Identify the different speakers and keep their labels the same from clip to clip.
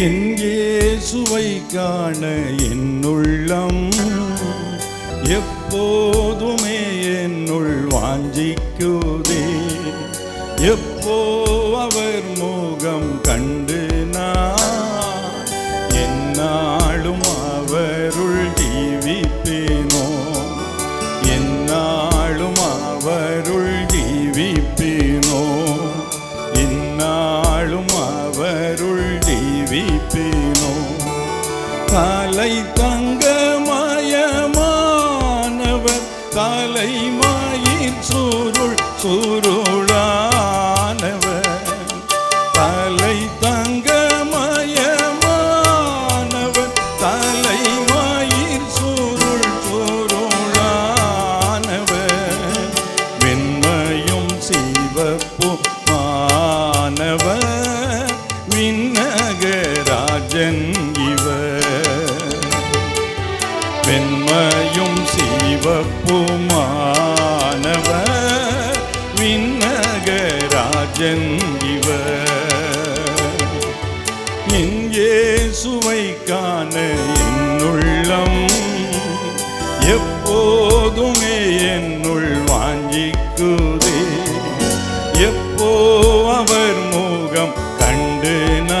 Speaker 1: என் இயேசுவை காண என்னுள்ளம் எப்போதுமே என்னுள் வாஞ்சிக்குதே. எப்போ ஜீவிப்பேனோ காலை தங்கமயமானவர் தலைமாயின் சுருள் சுருளானவர் விண்ணகராஜன் இவர் வெண்மையும் சிவப்புமானவர் விண்ணகராஜன் இவர் என் இயேசுவை காண என்னுள்ளம். எப்போதுமே என்னுள் வாஞ்சிக்குதே. எப்போ அவர் முகம் கண்டு நான்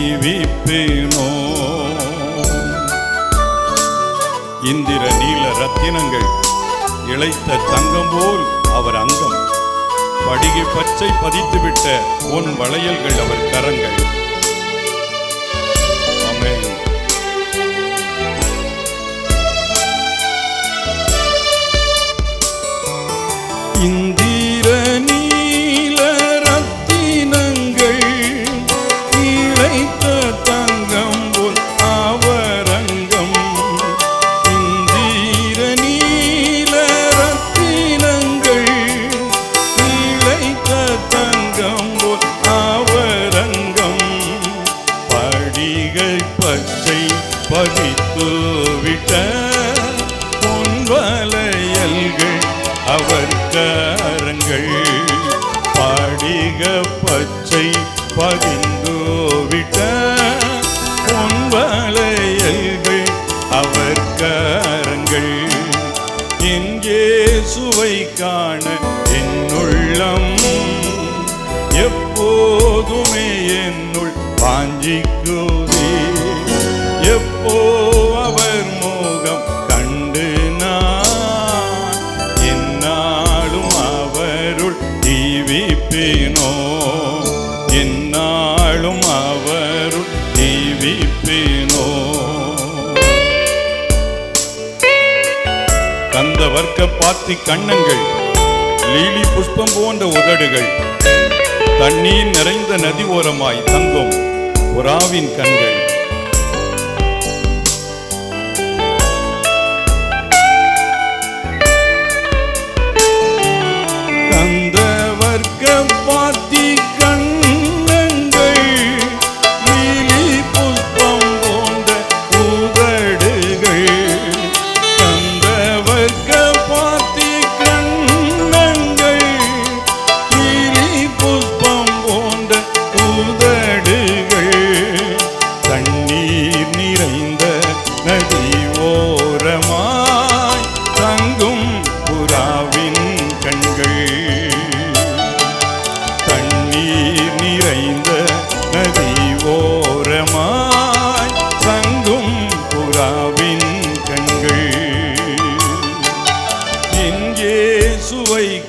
Speaker 1: ஜீவிப்பேனோ இந்திர நீல ரத்தினங்கள் இளைத்த தங்கம் போல் அவர் அங்கம். படிகை பச்சை பதித்துவிட்ட உன் வளையல்கள் அவர் கரங்கள். இந்திர ஆவரங்கம். படிகள் பச்சை பதித்து விட்ட பொன்வலையல்கள் அவர் கரங்கள் படிக பச்சை பதிந்து எப்போதுமே என்னுள் வாஞ்சிக்குதே. எப்போ அவர் மோகம் கண்டு நான் என்னாலும் அவருள் ஜீவிப்பேனோ? என்னாலும் அவருள் ஜீவிப்பேனோ? கந்த வர்க்க பார்த்தி கண்ணங்கள் லீலி புஷ்பம் போன்ற உதடுகள் தண்ணீர் நிறைந்த நதி ஓரமாய் தங்கும் ஒராவின் கண்கள்.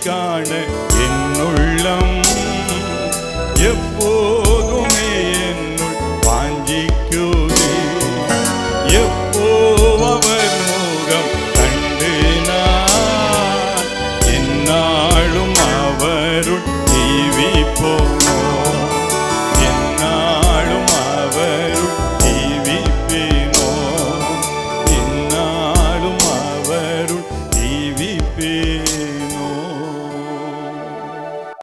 Speaker 1: காண என்னுள்ளம் எப்போ